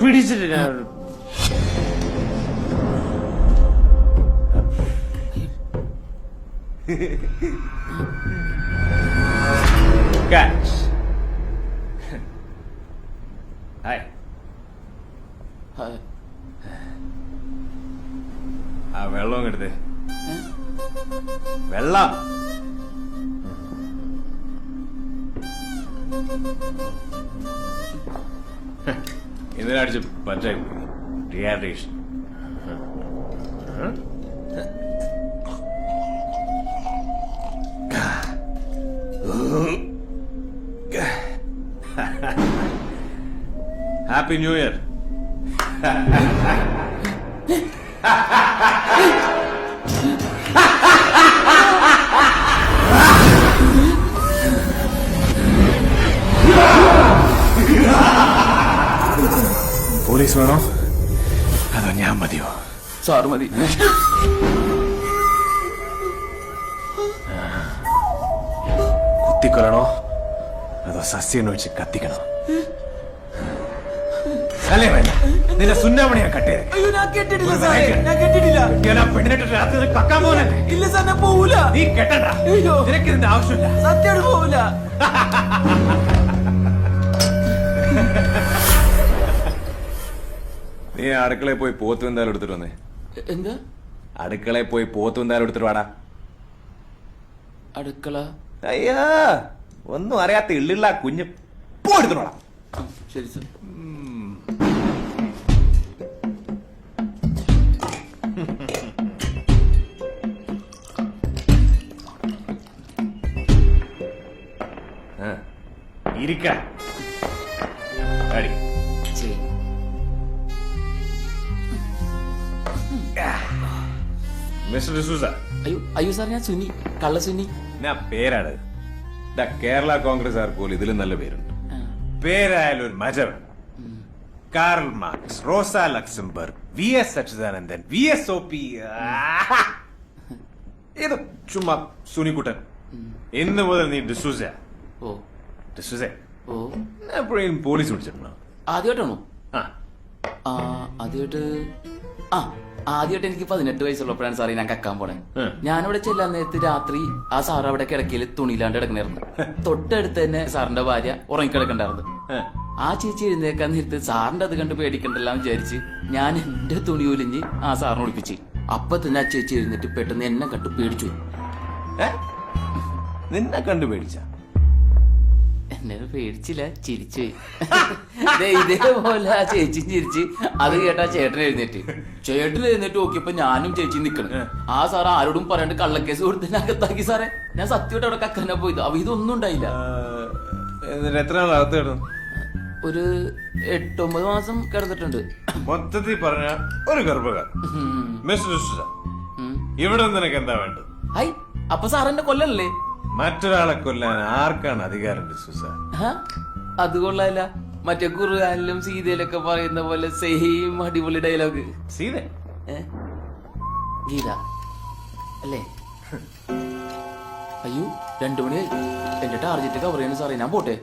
പിടിച്ചിട്ട് ഞാൻ. Hi. Hi. ആ വെള്ളം എടുത്തേ വെള്ളം ഇതിനടിച്ച് പറ്റായി dehydration happy new year. Police വേണോ? അതോ ഞാൻ മതിയോ? സാറ് മതി. കുത്തിക്കൊല്ലണോ? അതോ സസ്യം വെച്ച് കത്തിക്കണോ? അല്ലേ വേണ്ട. നിന്റെ സുന്നാമണി ഞാൻ കട്ട് അയ്യോ ഞാൻ കേട്ടിട്ടില്ല സാറേ. ഞാൻ കേട്ടിട്ടില്ല. ഞാൻ ആ രാത്രി കക്കാൻ ഇല്ല സാർ ഞാൻ പോവൂല. നീ കെട്ടണ്ട. അയ്യോ. നിനക്ക് ഇതിന്റെ ആവശ്യമില്ല. സത്യം പോവൂല. നീ അടുക്കളയിൽ പോയി പോത്ത് എന്തായാലും എടുത്തിട്ട് വന്നേ. എന്താ? അടുക്കളയിൽ പോയി പോത്ത് എന്തായാലും എടുത്തിട്ട് വാടാ. അടുക്കള? അയ്യാ ഒന്നും അറിയാത്ത ഇള്ളിള്ള കുഞ്ഞ് പോ എടുത്തിട്ടോടാ ആ, ശരി സർ. ഇരിക്ക. അടി ശരി. മിസ്റ്റർ ഡിസൂസ. അയ്യോ അയ്യോ സാർ ഞാൻ സുനി കള്ള സുനി ഞാൻ പേരാണ് ദാ കേരള കോൺഗ്രസ് ആർ പോലും ഇതിലും നല്ല പേരുണ്ട്. പേരായാലും ഒരു മജ വേണം. Karl Marx Rosa Luxemburg V S Achuthanandan V S O P ഇത് ചുമ്മാ സുനിക്കുട്ടൻ. ഇന്ന് മുതൽ നീ ഡിസൂസ. ഓ. ഡിസൂസ. ഓ. എപ്പോഴേലും പോലീസ് വിളിച്ചിട്ടുണ്ടോ ആദ്യമായിട്ടാണോ? ആ ആദ്യമായിട്ട് ആ ആദ്യമായിട്ട് എനിക്ക് പതിനെട്ട് വയസ്സുള്ളപ്പോഴാണ് സാറേ ഞാൻ കക്കാൻ പോണേ. ഞാൻ ഞാനിവിടെ ചെല്ലാൻ നേരത്ത് രാത്രി ആ സാർ അവിടെ കിടക്കയിൽ തുണിയിലാണ്ട് കിടക്കണായിരുന്നു തൊട്ടടുത്ത് തന്നെ സാറിന്റെ ഭാര്യ ഉറങ്ങിക്കിടക്കണ്ടായിരുന്നു. ആ ചേച്ചി എഴുന്നേക്കാൻ നേരത്ത് സാറിന്റെ അത് കണ്ട് പേടിക്കണ്ടല്ലോ വിചാരിച്ച് ഞാൻ എന്റെ തുണി ഒലിഞ്ഞ് ആ സാറിനെ ഒളിപ്പിച്ച്. അപ്പൊ തന്നെ ആ ചേച്ചി എഴുന്നേറ്റ് പെട്ടെന്ന് എന്നെ കണ്ട് പേടിച്ചു? നിന്നെ കണ്ടു പേടിച്ച? എന്നെ പേടിച്ചില്ല ചിരിച്ചു ഇതേപോലെ ആ ചേച്ചി ചിരിച്ച് അത് കേട്ടാ ചേട്ടൻ എഴുന്നേറ്റ്. ചേട്ടൻ എഴുന്നേറ്റ് നോക്കിയപ്പോ ഞാനും ചേച്ചി നിക്കണം. ആ സാർ ആരോടും പറയാണ്ട് കള്ളക്കേസ് കൊടുത്തതിന് അകത്താക്കി സാറേ. ഞാൻ സത്യമായിട്ട് അവിടെ കക്കന പോയത്. അവ ഇതൊന്നും ഉണ്ടായില്ല. എന്നിട്ട് എത്ര കിടന്നു? ഒരു എട്ടൊമ്പത് മാസം കിടന്നിട്ടുണ്ട്. മൊത്തത്തിൽ പറഞ്ഞ ഒരു ഗർഭകാരം ഇവിടെ നിനക്ക് എന്താ വേണ്ടത്? ഹൈ അപ്പൊ സാറിന്റെ കൊല്ലല്ലേ മറ്റൊരാളെ കൊല്ലാൻ ആർക്കാണ് അധികാരം? അത് കൊള്ളാല്ല. മറ്റേ ഖുർആാനിലും സീതയിലൊക്കെ പറയുന്ന പോലെ സെയിം അടിപൊളി ഡയലോഗ് സീത? ഗീത. അല്ലേ? അയ്യോ രണ്ടു മണി എന്റെ ടാർജറ്റ് കവർ ചെയ്യുന്ന സാറേ ഞാൻ പോട്ടെ.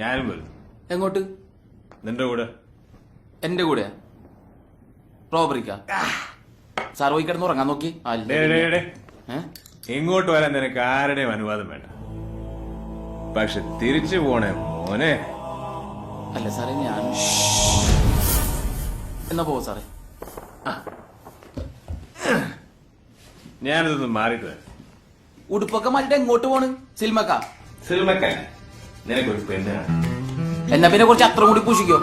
ഞാനും വരും എങ്ങോട്ട്? നിന്റെ കൂടെ. എന്റെ കൂടെ? റോബറിക്ക സാർ പോയി കിടന്ന് ഉറങ്ങാൻ നോക്കി? ഇങ്ങോട്ട് വരാൻ നിനക്ക് ആരുടെയും അനുവാദം വേണ്ട. പക്ഷെ തിരിച്ചു പോണേ മോനെ. അല്ല സാറേ ഞാൻ എന്നാ പോവോ സാറേ? ഞാനിതൊന്ന് മാറിയിട്ട് വരാം. ഉടുപ്പൊക്കെ മാറ്റിട്ട് എങ്ങോട്ട് പോണ്? സിൽമക്ക. സിൽമക്ക. നിനക്കൊരു പെണ്ണാണ്. എന്നാ പിന്നെ കുറച്ച് അത്ര കൂടി പൂഷിക്കോ